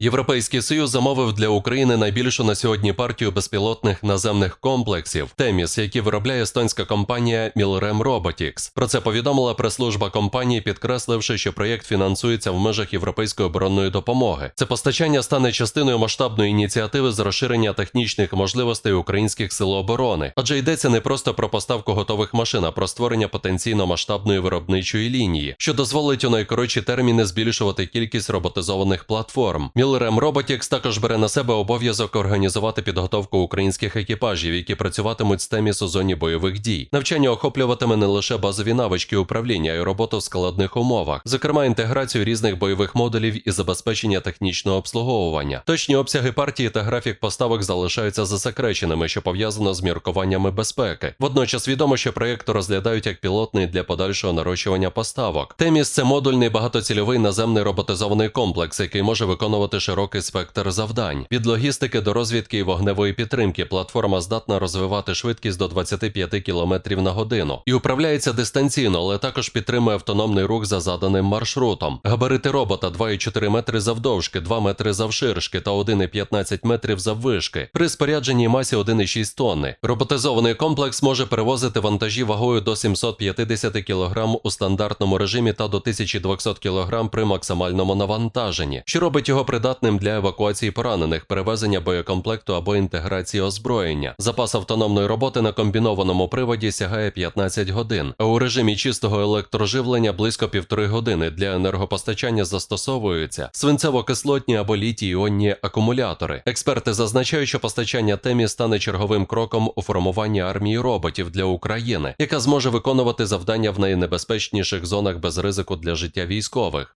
Європейський Союз замовив для України найбільшу на сьогодні партію безпілотних наземних комплексів Теміс, які виробляє естонська компанія Milrem Robotics. Про це повідомила прес-служба компанії, підкресливши, що проєкт фінансується в межах європейської оборонної допомоги. Це постачання стане частиною масштабної ініціативи з розширення технічних можливостей українських сил оборони, адже йдеться не просто про поставку готових машин, а про створення потенційно масштабної виробничої лінії, що дозволить у найкоротші терміни збільшувати кількість роботизованих платформ. Milrem Robotics також бере на себе обов'язок організувати підготовку українських екіпажів, які працюватимуть з теміс у зоні бойових дій. Навчання охоплюватиме не лише базові навички управління, а й роботу в складних умовах, зокрема інтеграцію різних бойових модулів і забезпечення технічного обслуговування. Точні обсяги партії та графік поставок залишаються засекреченими, що пов'язано з міркуваннями безпеки. Водночас відомо, що проєкт розглядають як пілотний для подальшого нарощування поставок. Теміс це модульний багатоцільовий наземний роботизований комплекс, який може виконувати широкий спектр завдань. Від логістики до розвідки і вогневої підтримки платформа здатна розвивати швидкість до 25 км на годину і управляється дистанційно, але також підтримує автономний рух за заданим маршрутом. Габарити робота 2,4 метри завдовжки, 2 метри завширшки та 1,15 метрів заввишки. При спорядженій масі 1,6 тонни. Роботизований комплекс може перевозити вантажі вагою до 750 кг у стандартному режимі та до 1200 кг при максимальному навантаженні, що робить його придатним для евакуації поранених, перевезення боєкомплекту або інтеграції озброєння. Запас автономної роботи на комбінованому приводі сягає 15 годин, а у режимі чистого електроживлення близько півтори години. Для енергопостачання застосовуються свинцево-кислотні або літій-іонні акумулятори. Експерти зазначають, що постачання темі стане черговим кроком у формуванні армії роботів для України, яка зможе виконувати завдання в найнебезпечніших зонах без ризику для життя військових.